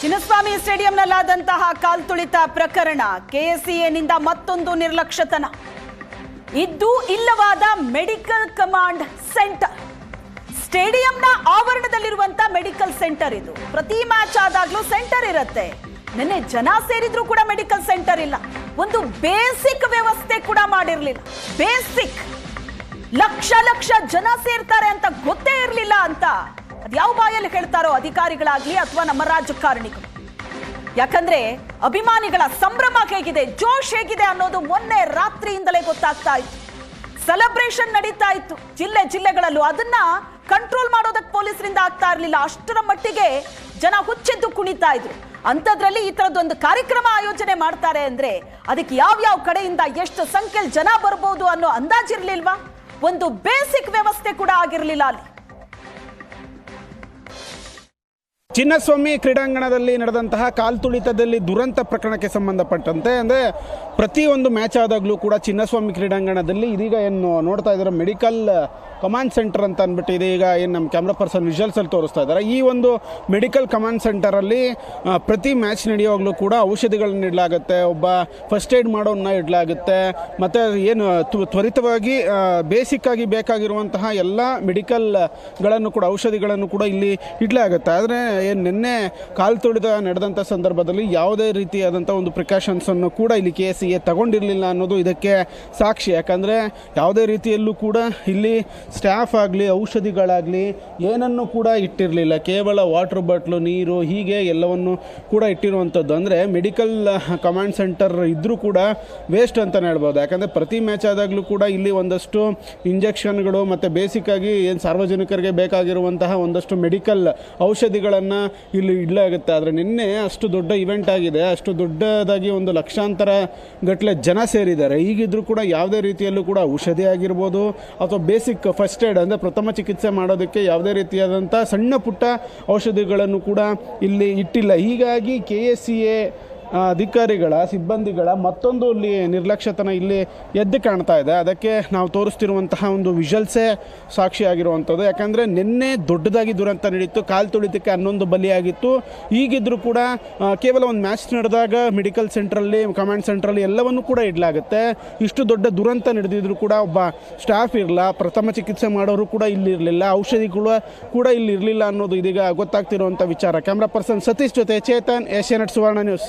ಚಿನ್ನಸ್ವಾಮಿ ಸ್ಟೇಡಿಯಂನಲ್ಲಾದಂತಹ ಕಾಲ್ತುಳಿತ ಪ್ರಕರಣ ಕೆಎಸ್ಸಿಎನಿಂದ ಮತ್ತೊಂದು ನಿರ್ಲಕ್ಷ್ಯತನ. ಇದ್ದು ಇಲ್ಲವಾದ ಮೆಡಿಕಲ್ ಕಮಾಂಡ್ ಸೆಂಟರ್. ಸ್ಟೇಡಿಯಂನ ಆವರಣದಲ್ಲಿರುವಂತ ಮೆಡಿಕಲ್ ಸೆಂಟರ್ ಇದು. ಪ್ರತಿ ಮ್ಯಾಚ್ ಆದಾಗ್ಲೂ ಸೆಂಟರ್ ಇರುತ್ತೆ. ನಿನ್ನೆ ಜನ ಸೇರಿದ್ರು ಕೂಡ ಮೆಡಿಕಲ್ ಸೆಂಟರ್ ಇಲ್ಲ. ಒಂದು ಬೇಸಿಕ್ ವ್ಯವಸ್ಥೆ ಕೂಡ ಮಾಡಿರ್ಲಿಲ್ಲ. ಬೇಸಿಕ್. ಲಕ್ಷ ಲಕ್ಷ ಜನ ಸೇರ್ತಾರೆ ಅಂತ ಅಂತ ಅದ್ಯಾವ ಬಾಯಲ್ಲಿ ಹೇಳ್ತಾರೋ ಅಧಿಕಾರಿಗಳಾಗ್ಲಿ ಅಥವಾ ನಮ್ಮ ರಾಜಕಾರಣಿಗಳು ಯಾಕಂದ್ರೆ ಅಭಿಮಾನಿಗಳ ಸಂಭ್ರಮ ಹೇಗಿದೆ, ಜೋಶ್ ಹೇಗಿದೆ ಅನ್ನೋದು ಮೊನ್ನೆ ರಾತ್ರಿಯಿಂದಲೇ ಗೊತ್ತಾಗ್ತಾ ಇತ್ತು. ಸೆಲೆಬ್ರೇಷನ್ ನಡೀತಾ ಇತ್ತು ಜಿಲ್ಲೆ ಜಿಲ್ಲೆಗಳಲ್ಲೂ. ಅದನ್ನ ಕಂಟ್ರೋಲ್ ಮಾಡೋದಕ್ಕೆ ಪೊಲೀಸರಿಂದ ಆಗ್ತಾ ಇರಲಿಲ್ಲ. ಅಷ್ಟರ ಮಟ್ಟಿಗೆ ಜನ ಹುಚ್ಚೆದ್ದು ಕುಣಿತಾ ಇದ್ರು. ಅಂಥದ್ರಲ್ಲಿ ಈ ಥರದ್ದೊಂದು ಕಾರ್ಯಕ್ರಮ ಆಯೋಜನೆ ಮಾಡ್ತಾರೆ ಅಂದ್ರೆ ಅದಕ್ಕೆ ಯಾವ್ಯಾವ ಕಡೆಯಿಂದ ಎಷ್ಟು ಸಂಖ್ಯೆಯಲ್ಲಿ ಜನ ಬರ್ಬೋದು ಅನ್ನೋ ಅಂದಾಜಿರ್ಲಿಲ್ವಾ ಒಂದು ಬೇಸಿಕ್ ವ್ಯವಸ್ಥೆ ಕೂಡ ಆಗಿರಲಿಲ್ಲ ಅಲ್ಲಿ. ಚಿನ್ನಸ್ವಾಮಿ ಕ್ರೀಡಾಂಗಣದಲ್ಲಿ ನಡೆದಂತಹ ಕಾಲ್ತುಳಿತದಲ್ಲಿ ದುರಂತ ಪ್ರಕರಣಕ್ಕೆ ಸಂಬಂಧಪಟ್ಟಂತೆ, ಅಂದರೆ ಪ್ರತಿಯೊಂದು ಮ್ಯಾಚ್ ಆದಾಗಲೂ ಕೂಡ ಚಿನ್ನಸ್ವಾಮಿ ಕ್ರೀಡಾಂಗಣದಲ್ಲಿ ಇದೀಗ ಏನು ನೋಡ್ತಾ ಇದ್ದಾರೆ, ಮೆಡಿಕಲ್ ಕಮಾಂಡ್ ಸೆಂಟರ್ ಅಂತ ಅಂದ್ಬಿಟ್ಟು ಈಗ ಏನು ನಮ್ಮ ಕ್ಯಾಮ್ರಾ ಪರ್ಸನ್ ವಿಜುವಲ್ಸಲ್ಲಿ ತೋರಿಸ್ತಾ ಇದ್ದಾರೆ. ಈ ಒಂದು ಮೆಡಿಕಲ್ ಕಮಾಂಡ್ ಸೆಂಟರಲ್ಲಿ ಪ್ರತಿ ಮ್ಯಾಚ್ ನಡೆಯುವಾಗಲೂ ಕೂಡ ಔಷಧಿಗಳನ್ನ ಇಡಲಾಗುತ್ತೆ. ಒಬ್ಬ ಫಸ್ಟ್ ಏಡ್ ಮಾಡೋನ್ನ ಇಡಲಾಗುತ್ತೆ. ಮತ್ತು ಏನು, ತ್ವ- ತ್ವರಿತವಾಗಿ ಬೇಸಿಕ್ ಆಗಿ ಬೇಕಾಗಿರುವಂತಹ ಎಲ್ಲ ಮೆಡಿಕಲ್ಗಳನ್ನು ಕೂಡ, ಔಷಧಿಗಳನ್ನು ಕೂಡ ಇಲ್ಲಿ ಇಡಲಾಗುತ್ತೆ. ಆದರೆ ಏನು, ನಿನ್ನೆ ಕಾಲು ತುಳಿದ ನಡೆದಂಥ ಸಂದರ್ಭದಲ್ಲಿ ಯಾವುದೇ ರೀತಿಯಾದಂಥ ಒಂದು ಪ್ರಿಕಾಷನ್ಸನ್ನು ಕೂಡ ಇಲ್ಲಿ ಕೆ ಎಸ್ ಎ ತಗೊಂಡಿರಲಿಲ್ಲ ಅನ್ನೋದು ಇದಕ್ಕೆ ಸಾಕ್ಷಿ. ಯಾಕಂದರೆ ಯಾವುದೇ ರೀತಿಯಲ್ಲೂ ಕೂಡ ಇಲ್ಲಿ ಸ್ಟಾಫ್ ಆಗಲಿ, ಔಷಧಿಗಳಾಗಲಿ, ಏನನ್ನು ಕೂಡ ಇಟ್ಟಿರಲಿಲ್ಲ. ಕೇವಲ ವಾಟರ್ ಬಾಟ್ಲು, ನೀರು, ಹೀಗೆ ಎಲ್ಲವನ್ನು ಕೂಡ ಇಟ್ಟಿರುವಂಥದ್ದು. ಅಂದರೆ ಮೆಡಿಕಲ್ ಕಮಾಂಡ್ ಸೆಂಟರ್ ಇದ್ದರೂ ಕೂಡ ವೇಸ್ಟ್ ಅಂತಲೇ ಹೇಳ್ಬೋದು. ಯಾಕಂದರೆ ಪ್ರತಿ ಮ್ಯಾಚ್ ಆದಾಗಲೂ ಕೂಡ ಇಲ್ಲಿ ಒಂದಷ್ಟು ಇಂಜೆಕ್ಷನ್ಗಳು ಮತ್ತು ಬೇಸಿಕ್ಕಾಗಿ ಏನು ಸಾರ್ವಜನಿಕರಿಗೆ ಬೇಕಾಗಿರುವಂತಹ ಒಂದಷ್ಟು ಮೆಡಿಕಲ್ ಔಷಧಿಗಳನ್ನು ಇಲ್ಲಿ ಇಡಲಾಗುತ್ತೆ. ಆದರೆ ನಿನ್ನೆ ಅಷ್ಟು ದೊಡ್ಡ ಇವೆಂಟ್ ಆಗಿದೆ. ಅಷ್ಟು ದೊಡ್ಡದಾಗಿ ಒಂದು ಲಕ್ಷಾಂತರ ಗಟ್ಟಲೆ ಜನ ಸೇರಿದ್ದಾರೆ. ಈಗಿದ್ರೂ ಕೂಡ ಯಾವುದೇ ರೀತಿಯಲ್ಲೂ ಕೂಡ ಔಷಧಿ ಆಗಿರ್ಬೋದು ಅಥವಾ ಬೇಸಿಕ್ ಫಸ್ಟ್ ಏಡ್ ಅಂದರೆ ಪ್ರಥಮ ಚಿಕಿತ್ಸೆ ಮಾಡೋದಕ್ಕೆ ಯಾವುದೇ ರೀತಿಯಾದಂಥ ಸಣ್ಣ ಪುಟ್ಟ ಔಷಧಿಗಳನ್ನು ಕೂಡ ಇಲ್ಲಿ ಇಟ್ಟಿಲ್ಲ. ಹೀಗಾಗಿ ಕೆ ಎಸ್ ಸಿ ಎ ಅಧಿಕಾರಿಗಳ, ಸಿಬ್ಬಂದಿಗಳ ಮತ್ತೊಂದು ಇಲ್ಲಿ ನಿರ್ಲಕ್ಷ್ಯತನ ಇಲ್ಲಿ ಎದ್ದು ಕಾಣ್ತಾ ಇದೆ. ಅದಕ್ಕೆ ನಾವು ತೋರಿಸ್ತಿರುವಂತಹ ಒಂದು ವಿಜಲ್ಸೇ ಸಾಕ್ಷಿಯಾಗಿರುವಂಥದ್ದು. ಯಾಕಂದರೆ ನಿನ್ನೆ ದೊಡ್ಡದಾಗಿ ದುರಂತ ನಡೀತು. ಕಾಲು ತುಳಿತಕ್ಕೆ ಹನ್ನೊಂದು ಬಲಿಯಾಗಿತ್ತು. ಈಗಿದ್ದರೂ ಕೂಡ ಕೇವಲ ಒಂದು ಮ್ಯಾಚ್ ನಡೆದಾಗ ಮೆಡಿಕಲ್ ಸೆಂಟ್ರಲ್ಲಿ, ಕಮಾಂಡ್ ಸೆಂಟ್ರಲ್ಲಿ ಎಲ್ಲವನ್ನು ಕೂಡ ಇಡಲಾಗುತ್ತೆ. ಇಷ್ಟು ದೊಡ್ಡ ದುರಂತ ನಡೆದಿದ್ರು ಕೂಡ ಒಬ್ಬ ಸ್ಟಾಫ್ ಇರಲ್ಲ ಪ್ರಥಮ ಚಿಕಿತ್ಸೆ ಮಾಡೋರು ಕೂಡ ಇಲ್ಲಿ ಇರಲಿಲ್ಲ, ಔಷಧಿಗಳು ಕೂಡ ಇಲ್ಲಿ ಇರಲಿಲ್ಲ ಅನ್ನೋದು ಇದೀಗ ಗೊತ್ತಾಗ್ತಿರುವಂಥ ವಿಚಾರ. ಕ್ಯಾಮ್ರಾ ಪರ್ಸನ್ ಸತೀಶ್ ಜೊತೆ ಚೇತನ್ ಏಷ್ಯಾನೆಟ್ ಸುವರ್ಣ ನ್ಯೂಸ್.